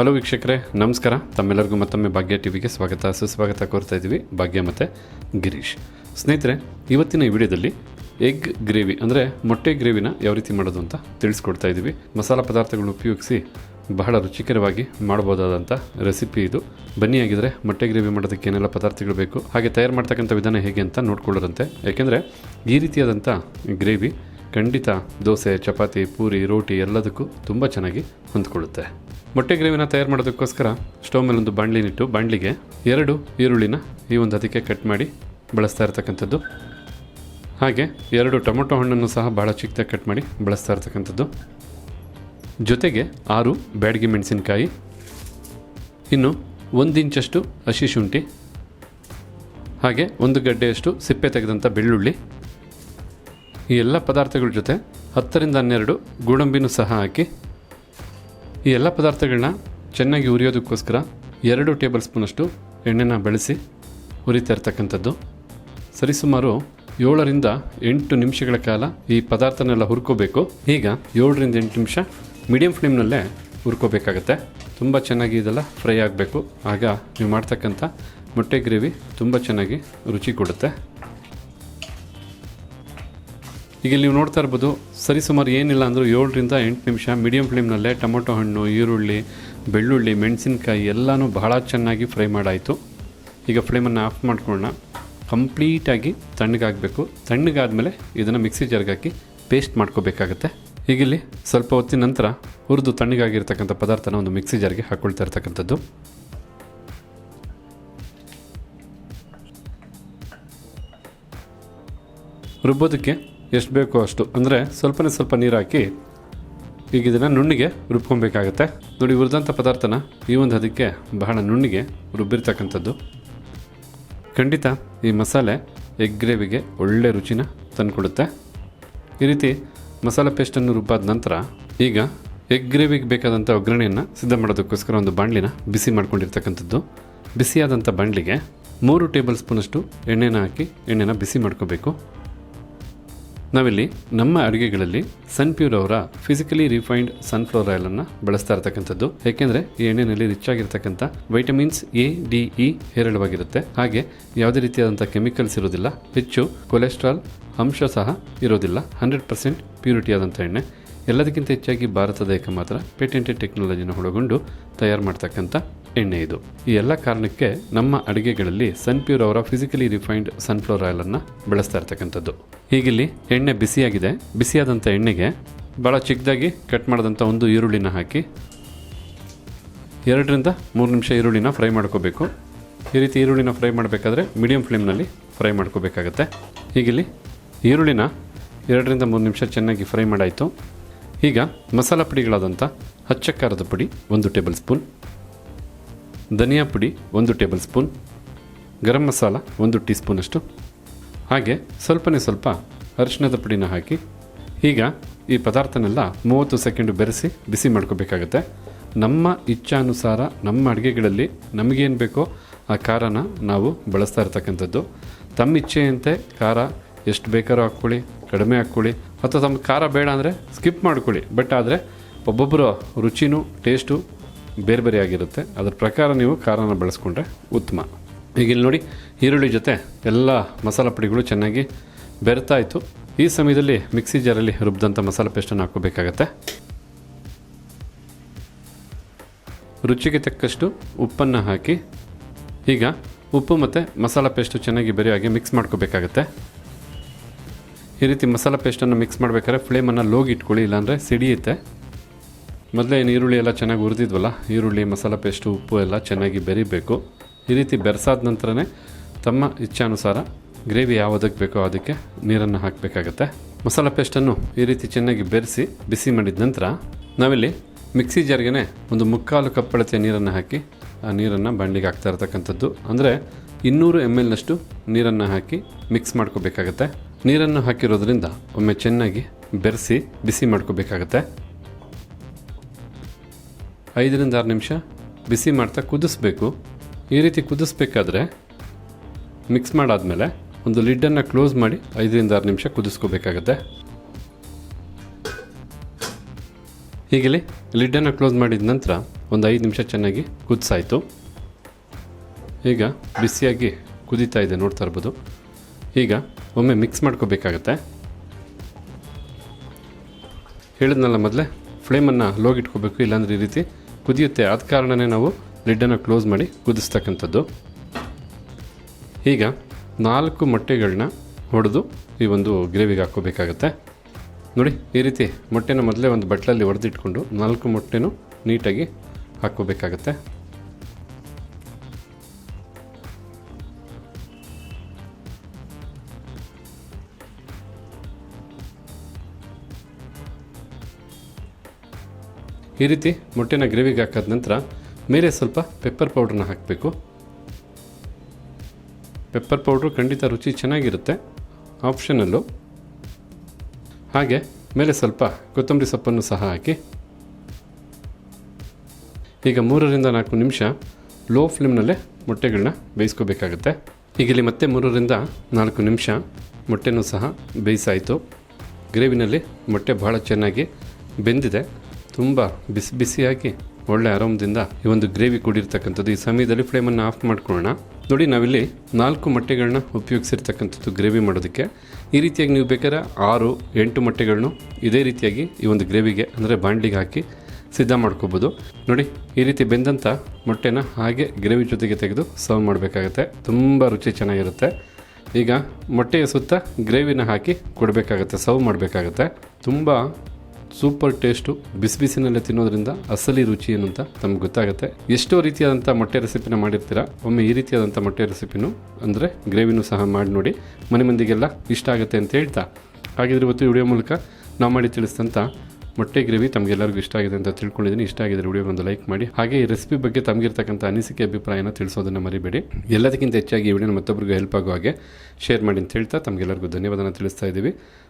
Hello ವೀಕ್ಷಕರೇ, ನಮಸ್ಕಾರ. ತಮ್ಮೆಲ್ಲರಿಗೂ ಮತ್ತೊಮ್ಮೆ ಭಾಗ್ಯ ಟಿವಿಗೆ ಸ್ವಾಗತ. ಸುಸ್ವಾಗತ ಕೋರ್ತಾ ಇದ್ದೀವಿ ಭಾಗ್ಯ ಮತ್ತು ಗಿರೀಶ್. ಸ್ನೇಹಿತರೆ, ಇವತ್ತಿನ ಈ ವಿಡಿಯೋದಲ್ಲಿ ಎಗ್ ಗ್ರೇವಿ, ಅಂದರೆ ಮೊಟ್ಟೆ ಗ್ರೇವಿನ ಯಾವ ರೀತಿ ಮಾಡೋದು ಅಂತ ತಿಳಿಸ್ಕೊಡ್ತಾ ಇದ್ದೀವಿ. ಮಸಾಲ ಪದಾರ್ಥಗಳು ಉಪಯೋಗಿಸಿ ಬಹಳ ರುಚಿಕರವಾಗಿ ಮಾಡಬಹುದಾದಂಥ ರೆಸಿಪಿ ಇದು. ಬನ್ನಿ ಆಗಿದ್ರೆ ಮೊಟ್ಟೆ ಗ್ರೇವಿ ಮಾಡೋದಕ್ಕೆ ಏನೆಲ್ಲ ಪದಾರ್ಥಗಳು ಬೇಕು, ಹಾಗೆ ತಯಾರು ಮಾಡ್ತಕ್ಕಂಥ ವಿಧಾನ ಹೇಗೆ ಅಂತ ನೋಡ್ಕೊಳ್ಳೋದಂತೆ. ಯಾಕೆಂದರೆ ಈ ರೀತಿಯಾದಂಥ ಗ್ರೇವಿ ಖಂಡಿತ ದೋಸೆ, ಚಪಾತಿ, ಪೂರಿ, ರೋಟಿ ಎಲ್ಲದಕ್ಕೂ ತುಂಬ ಚೆನ್ನಾಗಿ ಹೊಂದ್ಕೊಳ್ಳುತ್ತೆ. ಮೊಟ್ಟೆ ಗ್ರೇವಿನ ತಯಾರು ಮಾಡೋದಕ್ಕೋಸ್ಕರ ಸ್ಟೋವ್ ಮೇಲೆ ಒಂದು ಬಾಣಲಿನಿಟ್ಟು ಬಾಣಲಿಗೆ ಎರಡು ಈರುಳ್ಳಿನ ಈ ಒಂದು ಅದಕ್ಕೆ ಕಟ್ ಮಾಡಿ ಬಳಸ್ತಾ ಇರ್ತಕ್ಕಂಥದ್ದು. ಹಾಗೆ ಎರಡು ಟೊಮೊಟೊ ಹಣ್ಣನ್ನು ಸಹ ಭಾಳ ಚಿಕ್ಕದಾಗಿ ಕಟ್ ಮಾಡಿ ಬಳಸ್ತಾ ಇರ್ತಕ್ಕಂಥದ್ದು. ಜೊತೆಗೆ ಆರು ಬ್ಯಾಡಗಿ ಮೆಣಸಿನಕಾಯಿ, ಇನ್ನು ಒಂದು ಇಂಚಷ್ಟು ಹಸಿ ಶುಂಠಿ, ಹಾಗೆ ಒಂದು ಗಡ್ಡೆಯಷ್ಟು ಸಿಪ್ಪೆ ತೆಗೆದಂಥ ಬೆಳ್ಳುಳ್ಳಿ. ಈ ಎಲ್ಲ ಪದಾರ್ಥಗಳ ಜೊತೆ ಹತ್ತರಿಂದ ಹನ್ನೆರಡು ಗೋಡಂಬಿನೂ ಸಹ ಹಾಕಿ ಈ ಎಲ್ಲ ಪದಾರ್ಥಗಳನ್ನ ಚೆನ್ನಾಗಿ ಉರಿಯೋದಕ್ಕೋಸ್ಕರ ಎರಡು ಟೇಬಲ್ ಸ್ಪೂನಷ್ಟು ಎಣ್ಣೆನ ಬೆಳೆಸಿ ಹುರಿತಾ ಇರ್ತಕ್ಕಂಥದ್ದು. ಸರಿಸುಮಾರು ಏಳರಿಂದ ಎಂಟು ನಿಮಿಷಗಳ ಕಾಲ ಈ ಪದಾರ್ಥನೆಲ್ಲ ಹುರ್ಕೋಬೇಕು. ಈಗ ಏಳರಿಂದ ಎಂಟು ನಿಮಿಷ ಮೀಡಿಯಂ ಫ್ಲೇಮ್ನಲ್ಲೇ ಹುರ್ಕೋಬೇಕಾಗತ್ತೆ. ತುಂಬ ಚೆನ್ನಾಗಿ ಇದೆಲ್ಲ ಫ್ರೈ ಆಗಬೇಕು. ಆಗ ನೀವು ಮಾಡ್ತಕ್ಕಂಥ ಮೊಟ್ಟೆ ಗ್ರೇವಿ ತುಂಬ ಚೆನ್ನಾಗಿ ರುಚಿ ಕೊಡುತ್ತೆ. ಈಗ ನೀವು ನೋಡ್ತಾ ಇರ್ಬೋದು ಸರಿಸುಮಾರು ಏನಿಲ್ಲ ಅಂದರೂ ಏಳರಿಂದ ಎಂಟು ನಿಮಿಷ ಮೀಡಿಯಂ ಫ್ಲೇಮ್ನಲ್ಲೇ ಟೊಮೊಟೊ ಹಣ್ಣು, ಈರುಳ್ಳಿ, ಬೆಳ್ಳುಳ್ಳಿ, ಮೆಣಸಿನ್ಕಾಯಿ ಎಲ್ಲನೂ ಬಹಳ ಚೆನ್ನಾಗಿ ಫ್ರೈ ಮಾಡಾಯಿತು. ಈಗ ಫ್ಲೇಮನ್ನು ಆಫ್ ಮಾಡ್ಕೊಳ್ಳೋಣ. ಕಂಪ್ಲೀಟಾಗಿ ತಣ್ಣಗಾಗಬೇಕು ತಣ್ಣಗಾದಮೇಲೆ ಇದನ್ನು ಮಿಕ್ಸಿ ಜಾರ್ಗೆ ಹಾಕಿ ಪೇಸ್ಟ್ ಮಾಡ್ಕೋಬೇಕಾಗುತ್ತೆ. ಈಗಿಲ್ಲಿ ಸ್ವಲ್ಪ ಹೊತ್ತಿನ ನಂತರ ಹುರಿದು ತಣ್ಣಗಾಗಿರ್ತಕ್ಕಂಥ ಪದಾರ್ಥನ ಒಂದು ಮಿಕ್ಸಿ ಜಾರ್ಗೆ ಹಾಕ್ಕೊಳ್ತಾ ಇರ್ತಕ್ಕಂಥದ್ದು. ರುಬ್ಬೋದಕ್ಕೆ ಎಷ್ಟು ಬೇಕೋ ಅಷ್ಟು. ಅಂದರೆ ಸ್ವಲ್ಪನೇ ಸ್ವಲ್ಪ ನೀರು ಹಾಕಿ ಈಗ ಇದನ್ನು ನುಣ್ಣಿಗೆ ರುಬ್ಕೊಬೇಕಾಗತ್ತೆ. ನೋಡಿ ಹುರಿದಂಥ ಪದಾರ್ಥನ ಈ ಒಂದು ಅದಕ್ಕೆ ಬಹಳ ನುಣ್ಣಿಗೆ ರುಬ್ಬಿರ್ತಕ್ಕಂಥದ್ದು. ಖಂಡಿತ ಈ ಮಸಾಲೆ ಎಗ್ ಗ್ರೇವಿಗೆ ಒಳ್ಳೆ ರುಚಿನ ತಂದುಕೊಡುತ್ತೆ. ಈ ರೀತಿ ಮಸಾಲೆ ಪೇಸ್ಟನ್ನು ರುಬ್ಬಾದ ನಂತರ ಈಗ ಎಗ್ ಗ್ರೇವಿಗೆ ಬೇಕಾದಂಥ ಒಗ್ಗರಣೆಯನ್ನು ಸಿದ್ಧ ಮಾಡೋದಕ್ಕೋಸ್ಕರ ಒಂದು ಬಾಣಲಿನ ಬಿಸಿ ಮಾಡ್ಕೊಂಡಿರ್ತಕ್ಕಂಥದ್ದು. ಬಿಸಿಯಾದಂಥ ಬಾಣಲಿಗೆ ಮೂರು ಟೇಬಲ್ ಸ್ಪೂನಷ್ಟು ಎಣ್ಣೆನ ಹಾಕಿ ಎಣ್ಣೆನ ಬಿಸಿ ಮಾಡ್ಕೋಬೇಕು. ನಾವಿಲ್ಲಿ ನಮ್ಮ ಅಡುಗೆಗಳಲ್ಲಿ ಸನ್ಪ್ಯೂರ್ ಅವರ ಫಿಸಿಕಲಿ ರಿಫೈನ್ಡ್ ಸನ್ಫ್ಲವರ್ ಆಯಿಲನ್ನು ಬಳಸ್ತಾ ಇರ್ತಕ್ಕಂಥದ್ದು. ಏಕೆಂದರೆ ಈ ಎಣ್ಣೆಯಲ್ಲಿ ರಿಚ್ ಆಗಿರ್ತಕ್ಕಂಥ ವೈಟಮಿನ್ಸ್ ಎ ಡಿ ಇ ಹೇರಳವಾಗಿರುತ್ತೆ. ಹಾಗೆ ಯಾವುದೇ ರೀತಿಯಾದಂಥ ಕೆಮಿಕಲ್ಸ್ ಇರೋದಿಲ್ಲ ಹೆಚ್ಚು ಕೊಲೆಸ್ಟ್ರಾಲ್ ಅಂಶ ಸಹ ಇರೋದಿಲ್ಲ ಹಂಡ್ರೆಡ್ ಪರ್ಸೆಂಟ್ ಪ್ಯೂರಿಟಿ ಆದಂಥ ಎಣ್ಣೆ. ಎಲ್ಲದಕ್ಕಿಂತ ಹೆಚ್ಚಾಗಿ ಭಾರತದ ಮಾತ್ರ ಪೇಟೆಂಟೆಡ್ ಟೆಕ್ನಾಲಜಿನ ಒಳಗೊಂಡು ತಯಾರು ಮಾಡ್ತಕ್ಕಂಥ ಎಣ್ಣೆ ಇದು ಈ ಎಲ್ಲ ಕಾರಣಕ್ಕೆ ನಮ್ಮ ಅಡುಗೆಗಳಲ್ಲಿ ಸನ್ಪ್ಯೂರ್ ಅವರ ಫಿಸಿಕಲಿ ರಿಫೈನ್ಡ್ ಸನ್ಫ್ಲವರ್ ಆಯಿಲನ್ನು ಬಳಸ್ತಾ ಇರ್ತಕ್ಕಂಥದ್ದು. ಹೀಗಿಲ್ಲಿ ಎಣ್ಣೆ ಬಿಸಿಯಾಗಿದೆ. ಬಿಸಿಯಾದಂಥ ಎಣ್ಣೆಗೆ ಭಾಳ ಚಿಕ್ಕದಾಗಿ ಕಟ್ ಮಾಡಿದಂಥ ಒಂದು ಈರುಳ್ಳಿನ ಹಾಕಿ ಎರಡರಿಂದ ಮೂರು ನಿಮಿಷ ಈರುಳ್ಳಿನ ಫ್ರೈ ಮಾಡ್ಕೋಬೇಕು. ಈ ರೀತಿ ಈರುಳ್ಳಿನ ಫ್ರೈ ಮಾಡಬೇಕಾದ್ರೆ ಮೀಡಿಯಂ ಫ್ಲೇಮ್ನಲ್ಲಿ ಫ್ರೈ ಮಾಡ್ಕೋಬೇಕಾಗತ್ತೆ. ಈಗಿಲ್ಲಿ ಈರುಳ್ಳಿನ ಎರಡರಿಂದ ಮೂರು ನಿಮಿಷ ಚೆನ್ನಾಗಿ ಫ್ರೈ ಮಾಡಾಯಿತು. ಈಗ ಮಸಾಲ ಪುಡಿಗಳಾದಂಥ ಹಚ್ಚ ಖಾರದ ಪುಡಿ ಒಂದು ಟೇಬಲ್ ಸ್ಪೂನ್ ಧನಿಯಾ ಪುಡಿ ಒಂದು ಟೇಬಲ್ ಸ್ಪೂನ್, ಗರಂ ಮಸಾಲ ಒಂದು ಟೀ ಸ್ಪೂನಷ್ಟು ಹಾಗೆ ಸ್ವಲ್ಪನೇ ಸ್ವಲ್ಪ ಅರಿಶಿಣದ ಪುಡಿನ ಹಾಕಿ, ಈಗ ಈ ಪದಾರ್ಥನೆಲ್ಲ ಮೂವತ್ತು ಸೆಕೆಂಡು ಬೆರೆಸಿ ಬಿಸಿ ಮಾಡ್ಕೋಬೇಕಾಗತ್ತೆ. ನಮ್ಮ ಇಚ್ಛಾನುಸಾರ, ನಮ್ಮ ಅಡುಗೆಗಳಲ್ಲಿ ನಮಗೇನು ಬೇಕೋ ಆ ಖಾರನ ನಾವು ಬಳಸ್ತಾ ಇರ್ತಕ್ಕಂಥದ್ದು. ತಮ್ಮ ಇಚ್ಛೆಯಂತೆ ಖಾರ ಎಷ್ಟು ಬೇಕಾದ್ರೂ ಹಾಕ್ಕೊಳ್ಳಿ, ಕಡಿಮೆ ಹಾಕ್ಕೊಳ್ಳಿ, ಅಥವಾ ತಮ್ಮ ಖಾರ ಬೇಡ ಅಂದರೆ ಸ್ಕಿಪ್ ಮಾಡ್ಕೊಳ್ಳಿ. ಬಟ್ ಆದರೆ ಒಬ್ಬೊಬ್ಬರ ರುಚಿನೂ, ಟೇಸ್ಟು ಬೇರೆ ಬೇರೆ ಆಗಿರುತ್ತೆ. ಅದ್ರ ಪ್ರಕಾರ ನೀವು ಖಾರನ ಬಳಸ್ಕೊಂಡ್ರೆ ಉತ್ತಮ. ಈಗ ಇಲ್ಲಿ ನೋಡಿ, ಈರುಳ್ಳಿ ಜೊತೆ ಎಲ್ಲ ಮಸಾಲ ಪುಡಿಗಳು ಚೆನ್ನಾಗಿ ಬೆರೆತಾಯಿತು ಈ ಸಮಯದಲ್ಲಿ ಮಿಕ್ಸಿ ಜಾರಲ್ಲಿ ರುಬ್ಬಿದಂಥ ಮಸಾಲ ಪೇಸ್ಟನ್ನು ಹಾಕೋಬೇಕಾಗತ್ತೆ ರುಚಿಗೆ ತಕ್ಕಷ್ಟು ಉಪ್ಪನ್ನು ಹಾಕಿ, ಈಗ ಉಪ್ಪು ಮತ್ತು ಮಸಾಲ ಪೇಸ್ಟು ಚೆನ್ನಾಗಿ ಬೆರೆಯಾಗಿ ಮಿಕ್ಸ್ ಮಾಡ್ಕೋಬೇಕಾಗತ್ತೆ. ಈ ರೀತಿ ಮಸಾಲ ಪೇಸ್ಟನ್ನು ಮಿಕ್ಸ್ ಮಾಡಬೇಕಾದ್ರೆ ಫ್ಲೇಮನ್ನು ಲೋಗಿ ಇಟ್ಕೊಳ್ಳಿ, ಇಲ್ಲಾಂದರೆ ಸಿಡಿಯುತ್ತೆ. ಮೊದಲೇ ಏನು ಈರುಳ್ಳಿ ಎಲ್ಲ ಚೆನ್ನಾಗಿ ಹುರಿದಿದ್ವಲ್ಲ? ಈರುಳ್ಳಿ, ಮಸಾಲ ಪೇಸ್ಟು, ಉಪ್ಪು ಎಲ್ಲ ಚೆನ್ನಾಗಿ ಬೆರಿಬೇಕು. ಈ ರೀತಿ ಬೆರೆಸಾದ ನಂತರನೇ ತಮ್ಮ ಇಚ್ಛಾನುಸಾರ ಗ್ರೇವಿ ಯಾವುದಕ್ಕೆ ಬೇಕೋ ಅದಕ್ಕೆ ನೀರನ್ನು ಹಾಕಬೇಕಾಗತ್ತೆ. ಮಸಾಲ ಪೇಸ್ಟನ್ನು ಈ ರೀತಿ ಚೆನ್ನಾಗಿ ಬೆರೆಸಿ ಬಿಸಿ ಮಾಡಿದ ನಂತರ ನಾವಿಲ್ಲಿ ಮಿಕ್ಸಿ ಜಾರ್ಗೆ ಒಂದು ಮುಕ್ಕಾಲು ಕಪ್ಪಳತೆಯ ನೀರನ್ನು ಹಾಕಿ ಆ ನೀರನ್ನು ಬಂಡಿಗೆ ಹಾಕ್ತಾ ಇರ್ತಕ್ಕಂಥದ್ದು. ಅಂದರೆ ಇನ್ನೂರು ಎಂ ಎಲ್ನಷ್ಟು ನೀರನ್ನು ಹಾಕಿ ಮಿಕ್ಸ್ ಮಾಡ್ಕೋಬೇಕಾಗತ್ತೆ. ನೀರನ್ನು ಹಾಕಿರೋದ್ರಿಂದ ಒಮ್ಮೆ ಚೆನ್ನಾಗಿ ಬೆರೆಸಿ ಬಿಸಿ ಮಾಡ್ಕೋಬೇಕಾಗತ್ತೆ. ಐದರಿಂದ ಆರು ನಿಮಿಷ ಬಿಸಿ ಮಾಡ್ತಾ ಕುದಿಸ್ಬೇಕು. ಈ ರೀತಿ ಕುದಿಸ್ಬೇಕಾದ್ರೆ ಮಿಕ್ಸ್ ಮಾಡಾದಮೇಲೆ ಒಂದು ಲಿಡ್ಡನ್ನು ಕ್ಲೋಸ್ ಮಾಡಿ ಐದರಿಂದ ಆರು ನಿಮಿಷ ಕುದಿಸ್ಕೋಬೇಕಾಗತ್ತೆ. ಹೀಗೆಲಿ ಲಿಡ್ಡನ್ನು ಕ್ಲೋಸ್ ಮಾಡಿದ ನಂತರ ಒಂದು ಐದು ನಿಮಿಷ ಚೆನ್ನಾಗಿ ಕುದಿಸಾಯಿತು. ಈಗ ಬಿಸಿಯಾಗಿ ಕುದೀತಾ ಇದೆ ನೋಡ್ತಾ ಇರ್ಬೋದು. ಈಗ ಒಮ್ಮೆ ಮಿಕ್ಸ್ ಮಾಡ್ಕೋಬೇಕಾಗತ್ತೆ. ಹೇಳಿದ್ನಲ್ಲ ಮೊದಲೇ, ಫ್ಲೇಮನ್ನು ಲೋಗಿಟ್ಕೋಬೇಕು ಇಲ್ಲಾಂದರೆ ಈ ರೀತಿ ಕುದಿಯುತ್ತೆ. ಆದ ಕಾರಣನೇ ನಾವು ಲಿಡ್ಡನ್ನು ಕ್ಲೋಸ್ ಮಾಡಿ ಕುದಿಸ್ತಕ್ಕಂಥದ್ದು. ಈಗ ನಾಲ್ಕು ಮೊಟ್ಟೆಗಳನ್ನ ಹೊಡೆದು ಈ ಒಂದು ಗ್ರೇವಿಗೆ ಹಾಕೋಬೇಕಾಗತ್ತೆ ನೋಡಿ, ಈ ರೀತಿ ಮೊಟ್ಟೆನ ಮೊದಲೇ ಒಂದು ಬಟ್ಲಲ್ಲಿ ಹೊಡೆದಿಟ್ಕೊಂಡು ನಾಲ್ಕು ಮೊಟ್ಟೆನೂ ನೀಟಾಗಿ ಹಾಕ್ಕೋಬೇಕಾಗತ್ತೆ. ಈ ರೀತಿ ಮೊಟ್ಟೆನ ಗ್ರೇವಿಗೆ ಹಾಕಾದ ನಂತರ ಮೇಲೆ ಸ್ವಲ್ಪ ಪೆಪ್ಪರ್ ಪೌಡ್ರನ್ನ ಹಾಕಬೇಕು. ಪೆಪ್ಪರ್ ಪೌಡ್ರು ಖಂಡಿತ ರುಚಿ ಚೆನ್ನಾಗಿರುತ್ತೆ. ಆಪ್ಷನಲ್ಲು ಹಾಗೆ ಮೇಲೆ ಸ್ವಲ್ಪ ಕೊತ್ತಂಬರಿ ಸೊಪ್ಪನ್ನು ಸಹ ಹಾಕಿ. ಈಗ ಮೂರರಿಂದ ನಾಲ್ಕು ನಿಮಿಷ ಲೋ ಫ್ಲೇಮ್ನಲ್ಲೇ ಮೊಟ್ಟೆಗಳನ್ನ ಬೇಯಿಸ್ಕೋಬೇಕಾಗುತ್ತೆ. ಈಗ ಇಲ್ಲಿ ಮತ್ತೆ ಮೂರರಿಂದ ನಾಲ್ಕು ನಿಮಿಷ ಮೊಟ್ಟೆನೂ ಸಹ ಬೇಯಿಸಾಯಿತು. ಗ್ರೇವಿನಲ್ಲಿ ಮೊಟ್ಟೆ ಭಾಳ ಚೆನ್ನಾಗಿ ಬೆಂದಿದೆ. ತುಂಬ ಬಿಸಿ ಬಿಸಿಯಾಗಿ, ಒಳ್ಳೆ ಆರಾಮದಿಂದ ಈ ಒಂದು ಗ್ರೇವಿ ಕೂಡಿರ್ತಕ್ಕಂಥದ್ದು ಈ ಸಮಯದಲ್ಲಿ ಫ್ಲೇಮನ್ನು ಆಫ್ ಮಾಡ್ಕೊಳ್ಳೋಣ. ನೋಡಿ, ನಾವಿಲ್ಲಿ ನಾಲ್ಕು ಮೊಟ್ಟೆಗಳನ್ನ ಉಪಯೋಗಿಸಿರ್ತಕ್ಕಂಥದ್ದು ಗ್ರೇವಿ ಮಾಡೋದಕ್ಕೆ. ಈ ರೀತಿಯಾಗಿ ನೀವು ಬೇಕಾದ್ರೆ ಆರು, ಎಂಟು ಮೊಟ್ಟೆಗಳನ್ನು ಇದೇ ರೀತಿಯಾಗಿ ಈ ಒಂದು ಗ್ರೇವಿಗೆ, ಅಂದರೆ ಬಾಂಡ್ಲಿಗೆ ಹಾಕಿ ಸಿದ್ಧ ಮಾಡ್ಕೋಬೋದು. ನೋಡಿ, ಈ ರೀತಿ ಬೆಂದಂಥ ಮೊಟ್ಟೆನ ಹಾಗೆ ಗ್ರೇವಿ ಜೊತೆಗೆ ತೆಗೆದು ಸರ್ವ್ ಮಾಡಬೇಕಾಗತ್ತೆ. ತುಂಬ ರುಚಿ ಚೆನ್ನಾಗಿರುತ್ತೆ. ಈಗ ಮೊಟ್ಟೆಯ ಸುತ್ತ ಗ್ರೇವಿನ ಹಾಕಿ ಕೊಡಬೇಕಾಗತ್ತೆ ಸರ್ವ್ ಮಾಡಬೇಕಾಗತ್ತೆ. ತುಂಬ ಸೂಪರ್ ಟೇಸ್ಟು ಬಿಸಿ ಬಿಸಿನಲ್ಲೇ ತಿನ್ನೋದ್ರಿಂದ ಅಸಲಿ ರುಚಿ ಏನು ಅಂತ ನಮ್ಗೆ ಗೊತ್ತಾಗುತ್ತೆ. ಎಷ್ಟೋ ರೀತಿಯಾದಂಥ ಮೊಟ್ಟೆ ರೆಸಿಪಿನ ಮಾಡಿರ್ತೀರ, ಒಮ್ಮೆ ಈ ರೀತಿಯಾದಂಥ ಮೊಟ್ಟೆ ರೆಸಿಪಿನೂ ಅಂದರೆ ಗ್ರೇವಿನೂ ಸಹ ಮಾಡಿ ನೋಡಿ, ಮನೆ ಮಂದಿಗೆಲ್ಲ ಇಷ್ಟ ಆಗುತ್ತೆ ಅಂತ ಹೇಳ್ತಾ. ಹಾಗಿದ್ರೆ ಇವತ್ತು ವಿಡಿಯೋ ಮೂಲಕ ನಾವು ಮಾಡಿ ತಿಳಿಸಿದಂಥ ಮೊಟ್ಟೆ ಗ್ರೇವಿ ತಮಗೆಲ್ಲರಿಗೂ ಇಷ್ಟ ಆಗಿದೆ ಅಂತ ತಿಳ್ಕೊಂಡಿದ್ದೀನಿ. ಇಷ್ಟ ಆಗಿದ್ರೆ ವಿಡಿಯೋ ಒಂದು ಲೈಕ್ ಮಾಡಿ. ಹಾಗೆ ಈ ರೆಸಿಪಿ ಬಗ್ಗೆ ತಮಗಿರ್ತಕ್ಕಂಥ ಅನಿಸಿಕೆ, ಅಭಿಪ್ರಾಯನ ತಿಳಿಸೋದನ್ನು ಮರಿಬೇಡಿ. ಎಲ್ಲದಕ್ಕಿಂತ ಹೆಚ್ಚಾಗಿ ಈ ವಿಡಿಯೋನ ಮತ್ತೊಬ್ಬರಿಗೂ ಹೆಲ್ಪ್ ಆಗುವ ಹಾಗೆ ಶೇರ್ ಮಾಡಿ ಅಂತ ಹೇಳ್ತಾ ತಮಗೆಲ್ಲರಿಗೂ ಧನ್ಯವಾದನ ತಿಳಿಸ್ತಾ ಇದ್ದೀವಿ.